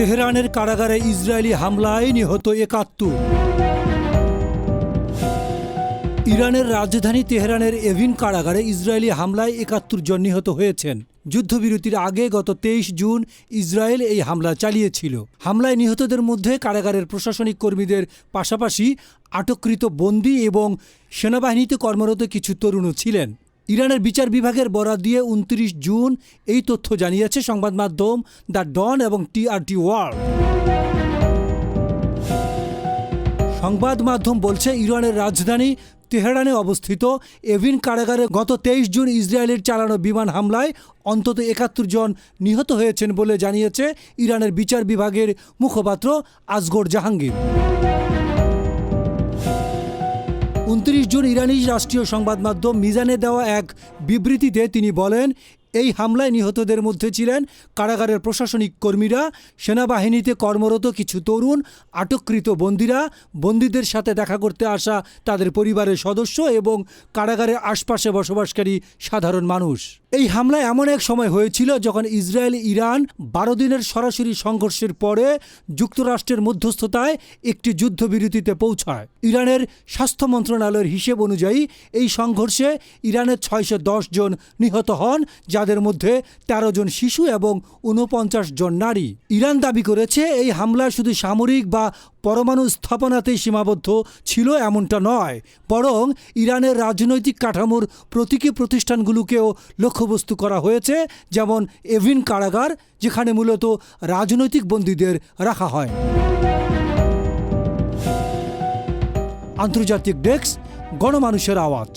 তেহরানের কারাগারে ইসরায়েলি হামলায় নিহত একাত্তর। ইরানের রাজধানী তেহরানের এভিন কারাগারে ইসরায়েলি হামলায় একাত্তর জন নিহত হয়েছেন। যুদ্ধবিরতির আগে গত তেইশ জুন ইসরায়েল এই হামলা চালিয়েছিল। হামলায় নিহতদের মধ্যে কারাগারের প্রশাসনিক কর্মীদের পাশাপাশি আটককৃত বন্দী এবং সেনাবাহিনীতে কর্মরত কিছু তরুণও ছিলেন। ইরানের বিচার বিভাগের বরাদ দিয়ে উনত্রিশ জুন এই তথ্য জানিয়েছে সংবাদ মাধ্যম দ্য ডন এবং টিআরটি ওয়ার্ল্ড। সংবাদ মাধ্যম বলছে, ইরানের রাজধানী তেহরানে অবস্থিত এভিন কারাগারে গত তেইশ জুন ইসরায়েলের চালানো বিমান হামলায় অন্তত একাত্তর জন নিহত হয়েছেন বলে জানিয়েছে ইরানের বিচার বিভাগের মুখপাত্র আসগর জাহাঙ্গীর। উনত্রিশ জুন ইরানি রাষ্ট্রীয় সংবাদ মাধ্যম মিজানে দেওয়া এক বিবৃতিতে তিনি বলেন এই হামলায় নিহতদের মধ্যে ছিলেন কারাগারের প্রশাসনিক কর্মীরা, সেনাবাহিনীতে কর্মরত কিছু তরুণ, আটককৃত বন্দীরা, বন্দীদের সাথে দেখা করতে আসা তাদের পরিবারের সদস্য এবং কারাগারের আশপাশে বসবাসকারী সাধারণ মানুষ। এই হামলা এমন এক সময় হয়েছিল যখন ইসরায়েল, ইরান বারো দিনের সরাসরি সংঘর্ষের পরে যুক্তরাষ্ট্রের মধ্যস্থতায় একটি যুদ্ধবিরতিতে পৌঁছায়। ইরানের স্বাস্থ্য মন্ত্রণালয়ের হিসেব অনুযায়ী এই সংঘর্ষে ইরানের ছয়শো দশ জন নিহত হন যাদের মধ্যে ১৩ জন শিশু এবং ঊনপঞ্চাশ জন নারী। ইরান দাবি করেছে এই হামলা শুধু সামরিক বা পরমাণু স্থাপনাতেই সীমাবদ্ধ ছিল এমনটা নয়, বরং ইরানের রাজনৈতিক কাঠামোর প্রতীকী প্রতিষ্ঠানগুলোকেও লক্ষ্যবস্তু করা হয়েছে, যেমন এভিন কারাগার, যেখানে মূলত রাজনৈতিক বন্দীদের রাখা হয়। আন্তর্জাতিক ডেস্ক, গণমানুষের আওয়াজ।